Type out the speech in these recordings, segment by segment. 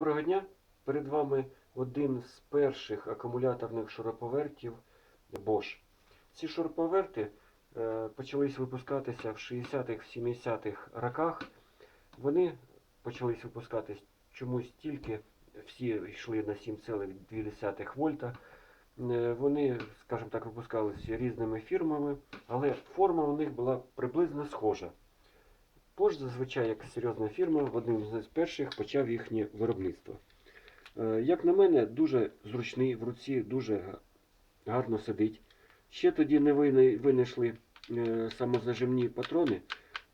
Доброго дня! Перед вами один з перших акумуляторних шуруповертів Bosch. Ці шуруповерти е, почались випускатися в 60-х, 70-х роках. Вони почались випускатись чомусь тільки, всі йшли на 7,2 вольта. Е, Вони, скажімо так, випускалися різними фірмами, але форма у них була приблизно схожа. Bosch зазвичай як серйозна фірма в одним з перших почав їхнє виробництво. Е, Як на мене, дуже зручний, в руці дуже гарно сидить. Ще тоді не винайшли е, самозажимні патрони,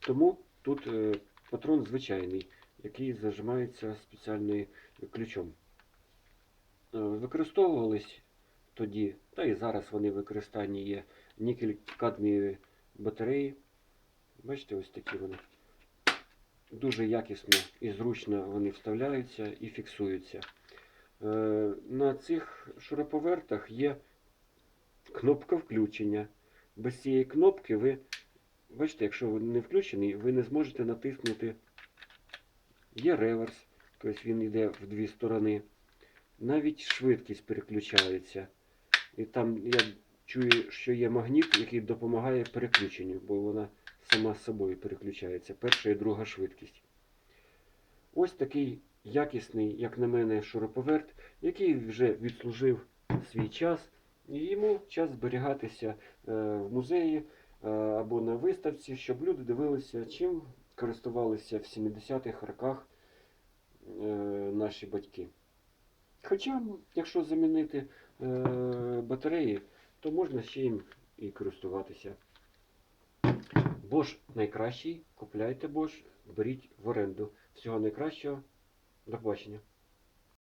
тому тут е, патрон звичайний, який зажимається спеціальним ключом. Використовувались тоді, та і зараз вони в використанні є нікель-кадмієві батареї. Бачите, ось такі вони. Дуже якісно і зручно вони вставляються і фіксуються. Е, На цих шуруповертах є кнопка включення. Без цієї кнопки ви, бачите, якщо він не включений, ви не зможете натиснути. Є реверс, тобто він йде в дві сторони. Навіть швидкість переключається. І там я чую, що є магніт, який допомагає переключенню, бо вона сама з собою переключається. Перша і друга швидкість. Ось такий якісний, як на мене, шуруповерт, який вже відслужив свій час, і йому час зберігатися е, в музеї е, або на виставці, щоб люди дивилися, чим користувалися в 70-х роках е, наші батьки. Хоча, якщо замінити батареї, то можна ще їм і користуватися. Bosch найкращий, купляйте Бош, беріть в оренду. Всього найкращого. До побачення.